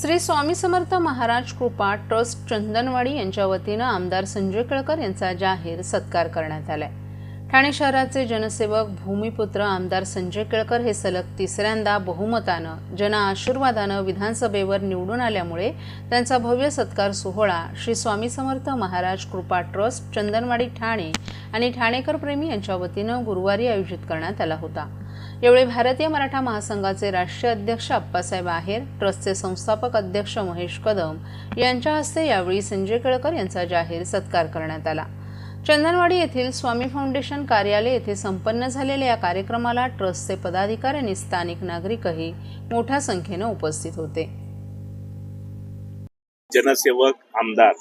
श्री स्वामी समर्थ महाराज कृपा ट्रस्ट चंदनवाडी यांच्या वतीनं आमदार संजय केळकर यांचा जाहीर सत्कार करण्यात आलाय. ठाणे शहराचे जनसेवक भूमिपुत्र आमदार संजय केळकर हे सलग तिसऱ्यांदा बहुमतानं जन आशीर्वादानं विधानसभेवर निवडून आल्यामुळे त्यांचा भव्य सत्कार सोहळा श्री स्वामी समर्थ महाराज कृपा ट्रस्ट चंदनवाडी ठाणे आणि ठाणेकर प्रेमी यांच्या वतीनं गुरुवारी आयोजित करण्यात आला होता. यावेळी भारतीय मराठा महासंघाचे राष्ट्रीय अध्यक्ष अप्पासाहेब आहेर ट्रस्टचे संस्थापक अध्यक्ष महेश कदम यांच्या हस्ते यावेळी संजय केळकर यांचा जाहीर सत्कार करण्यात आला. चंदनवाडी येथील स्वामी फाउंडेशन कार्यालय येथे संपन्न झालेल्या या कार्यक्रमाला ट्रस्टचे पदाधिकारी आणि स्थानिक नागरिकही मोठ्या संख्येनं उपस्थित होते. जनसेवक आमदार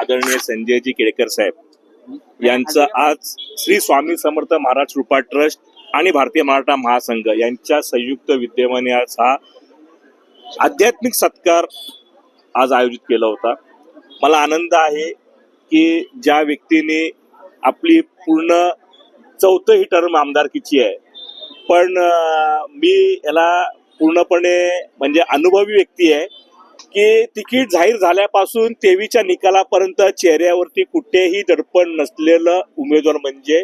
आदरणीय संजयजी केळकर साहेब यांचं आज श्री स्वामी समर्थ महाराज कृपा ट्रस्ट आणि भारतीय मराठा महासंघ यांच्या संयुक्त विद्यमाने आज हा आध्यात्मिक सत्कार आज आयोजित केला होता. मला आनंद आहे की ज्या व्यक्तीने आपली पूर्ण चौथं ही टर्म आमदारकीची आहे. पण मी याला पूर्णपणे म्हणजे अनुभवी व्यक्ती आहे की तिकीट जाहीर झाल्यापासून तेवीच्या निकालापर्यंत चेहऱ्यावरती कुठेही दडपण नसलेलं उमेदवार म्हणजे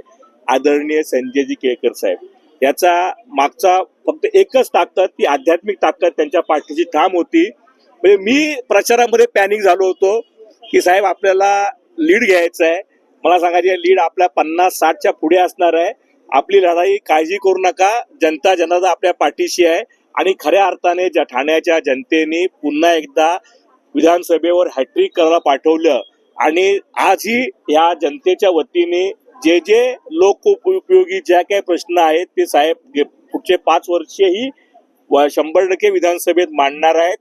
आदरणीय संजयजी केळकर साहेब. याचा मागचा फक्त एकच ताकद ती आध्यात्मिक ताकद त्यांच्या पाठीची ठाम होती. म्हणजे मी प्रचारामध्ये पॅनिक झालो होतो की साहेब आपल्याला लीड घ्यायचं आहे. मला सांगायचे लीड आपल्या पन्नास साठच्या पुढे असणार आहे. आपली लढाई काळजी करू नका. जनता जनार्दन आपल्या पाठीशी आहे. आणि खऱ्या अर्थाने ज्या ठाण्याच्या जनतेने पुन्हा एकदा विधानसभेवर हॅट्रिक करायला पाठवलं आणि आजही या जनतेच्या वतीने जे जे लोक उपयोगी ज्या काही प्रश्न आहेत ते साहेब पुढचे पाच वर्षेही शंभर टक्के विधानसभेत मांडणार आहेत.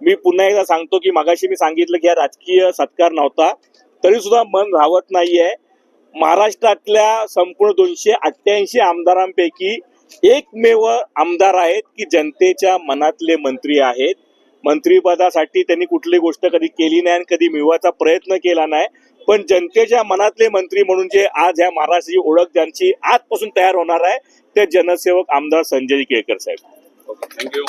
मी पुन्हा एकदा सांगतो की मागाशी मी सांगितलं की हा राजकीय सत्कार नव्हता तरी सुद्धा मन राहत नाहीये. महाराष्ट्रातल्या संपूर्ण दोनशे अठ्ठ्याऐंशी आमदारांपैकी एकमेव आमदार आहेत की जनतेच्या मनातले मंत्री आहेत. मंत्रीपदासाठी त्यांनी कुठली गोष्ट कधी केली नाही आणि कधी मिळवायचा प्रयत्न केला नाही. पण जनतेच्या मनातले मंत्री म्हणून जे आज ह्या महाराष्ट्राची ओळख ज्यांची आजपासून तयार होणार आहे ते जनसेवक आमदार संजय केळकर साहेब. थँक्यू